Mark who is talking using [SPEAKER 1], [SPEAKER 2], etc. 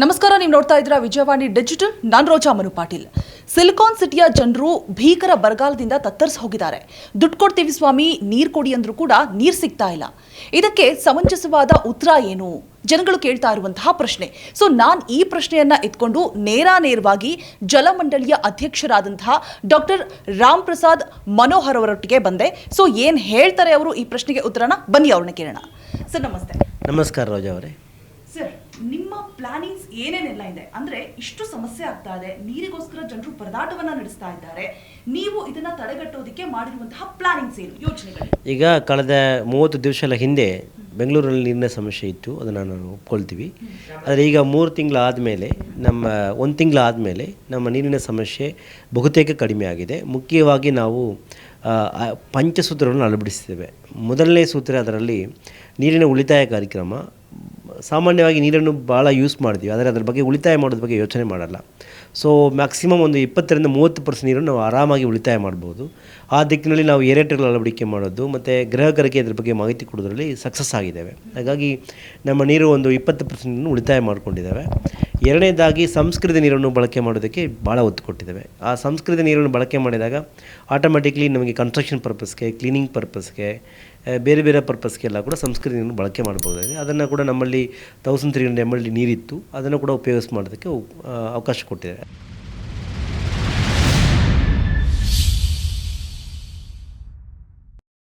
[SPEAKER 1] ನಮಸ್ಕಾರ, ನೀವು ನೋಡ್ತಾ ಇದ್ದೀರಾ ವಿಜಯವಾಣಿ ಡಿಜಿಟಲ್. ನಾನ್ ರೋಜಾ ಮನು ಪಾಟೀಲ್. ಸಿಲಿಕಾನ್ ಸಿಟಿಯ ಜನರು ಭೀಕರ ಬರಗಾಲದಿಂದ ತತ್ತರಿಸಿ ಹೋಗಿದ್ದಾರೆ. ದುಡ್ಡು ಕೊಡ್ತೀವಿ ಸ್ವಾಮಿ, ನೀರ್ ಕೊಡಿ ಅಂದ್ರೂ ಕೂಡ ನೀರ್ ಸಿಗ್ತಾ ಇಲ್ಲ. ಇದಕ್ಕೆ ಸಮಂಜಸವಾದ ಉತ್ತರ ಏನು? ಜನಗಳು ಕೇಳ್ತಾ ಇರುವಂತಹ ಪ್ರಶ್ನೆ. ಸೊ ನಾನು ಈ ಪ್ರಶ್ನೆಯನ್ನ ಎತ್ಕೊಂಡು ನೇರಾನೇರವಾಗಿ ಜಲಮಂಡಳಿಯ ಅಧ್ಯಕ್ಷರಾದಂತಹ ಡಾಕ್ಟರ್ ರಾಮ್ ಪ್ರಸಾದ್ ಮನೋಹರ್ ಅವರೊಟ್ಟಿಗೆ ಬಂದೆ. ಸೊ ಏನ್ ಹೇಳ್ತಾರೆ ಅವರು ಈ ಪ್ರಶ್ನೆಗೆ ಉತ್ತರನ? ಬನ್ನಿ ಅವ್ರನ್ನ ಕೇಳೋಣ. ಸರ್, ನಮಸ್ತೆ.
[SPEAKER 2] ನಮಸ್ಕಾರ ರೋಜಾ ಅವರೇ.
[SPEAKER 1] ಪ್ಲಾನಿಂಗ್ಸ್ ಏನೇನೆಲ್ಲ ಇದೆ? ಅಂದ್ರೆ ಇಷ್ಟು ಸಮಸ್ಯೆ ಆಗ್ತಾ ಇದೆ, ನೀರಿಗೋಸ್ಕರ ಜನರು ಪರದಾಟವನ್ನ ನಡೆಸ್ತಾ ಇದ್ದಾರೆ, ನೀವು ಇದನ್ನ ತಡೆಗಟ್ಟೋದಕ್ಕೆ ಮಾಡಿರುವಂತಹ ಪ್ಲಾನಿಂಗ್ಸ್ ಏನು ಯೋಚನೆಗಳು
[SPEAKER 2] ಈಗ ಕಳೆದ ಮೂವತ್ತು ದಿವಸಗಳ ಹಿಂದೆ ಬೆಂಗಳೂರಲ್ಲಿ ನೀರಿನ ಸಮಸ್ಯೆ ಇತ್ತು, ಅದನ್ನು ನಾನು ಒಪ್ಕೊಳ್ತೀವಿ. ಆದರೆ ಈಗ ಮೂರು ತಿಂಗಳಾದಮೇಲೆ ನಮ್ಮ, ಒಂದು ತಿಂಗಳಾದಮೇಲೆ ನಮ್ಮ ನೀರಿನ ಸಮಸ್ಯೆ ಬಹುತೇಕ ಕಡಿಮೆ ಆಗಿದೆ. ಮುಖ್ಯವಾಗಿ ನಾವು ಪಂಚಸೂತ್ರವನ್ನು ಅಳವಡಿಸಿದ್ದೇವೆ ಮೊದಲನೇ ಸೂತ್ರ ಅದರಲ್ಲಿ ನೀರಿನ ಉಳಿತಾಯ ಕಾರ್ಯಕ್ರಮ ಸಾಮಾನ್ಯವಾಗಿ ನೀರನ್ನು ಭಾಳ ಯೂಸ್ ಮಾಡ್ತೀವಿ. ಆದರೆ ಅದರ ಬಗ್ಗೆ ಉಳಿತಾಯ ಮಾಡೋದ್ರ ಬಗ್ಗೆ ಯೋಚನೆ ಮಾಡಲ್ಲ. ಸೊ ಮ್ಯಾಕ್ಸಿಮಮ್ ಒಂದು ಇಪ್ಪತ್ತರಿಂದ ಮೂವತ್ತು ಪರ್ಸೆಂಟ್ ನೀರನ್ನು ನಾವು ಆರಾಮಾಗಿ ಉಳಿತಾಯ ಮಾಡ್ಬೋದು. ಆ ದಿಕ್ಕಿನಲ್ಲಿ ನಾವು ಏರೇಟರ್ಗಳ ಅಳವಡಿಕೆ ಮಾಡೋದು, ಮತ್ತು ಗ್ರಾಹಕರಿಗೆ ಅದ್ರ ಬಗ್ಗೆ ಮಾಹಿತಿ ಕೊಡೋದ್ರಲ್ಲಿ ಸಕ್ಸಸ್ ಆಗಿದ್ದೇವೆ. ಹಾಗಾಗಿ ನಮ್ಮ ನೀರು ಒಂದು ಇಪ್ಪತ್ತು ಪರ್ಸೆಂಟನ್ನು ಉಳಿತಾಯ ಮಾಡ್ಕೊಂಡಿದ್ದೇವೆ. ಎರಡನೇದಾಗಿ ಸಂಸ್ಕೃತ ನೀರನ್ನು ಬಳಕೆ ಮಾಡೋದಕ್ಕೆ ಭಾಳ ಒತ್ತು ಕೊಟ್ಟಿದ್ದೇವೆ. ಆ ಸಂಸ್ಕೃತ ನೀರನ್ನು ಬಳಕೆ ಮಾಡಿದಾಗ ಆಟೋಮೆಟಿಕ್ಲಿ ನಮಗೆ ಕನ್ಸ್ಟ್ರಕ್ಷನ್ ಪರ್ಪಸ್ಗೆ ಕ್ಲೀನಿಂಗ್ ಪರ್ಪಸ್ಗೆ ಬೇರೆ ಬೇರೆ ಪರ್ಪಸ್ಗೆಲ್ಲ ಕೂಡ ಸಂಸ್ಕೃತ ನೀರನ್ನು ಬಳಕೆ ಮಾಡ್ಬೋದಾಗಿದೆ ಅದನ್ನು ಕೂಡ ನಮ್ಮಲ್ಲಿ ತೌಸಂಡ್ ತ್ರೀ ಹಂಡ್ರೆಡ್ ಎಂ ನೀರಿತ್ತು. ಅದನ್ನು ಕೂಡ ಉಪಯೋಗಿಸ್ ಮಾಡೋದಕ್ಕೆ ಅವಕಾಶ ಕೊಟ್ಟಿದ್ದೇವೆ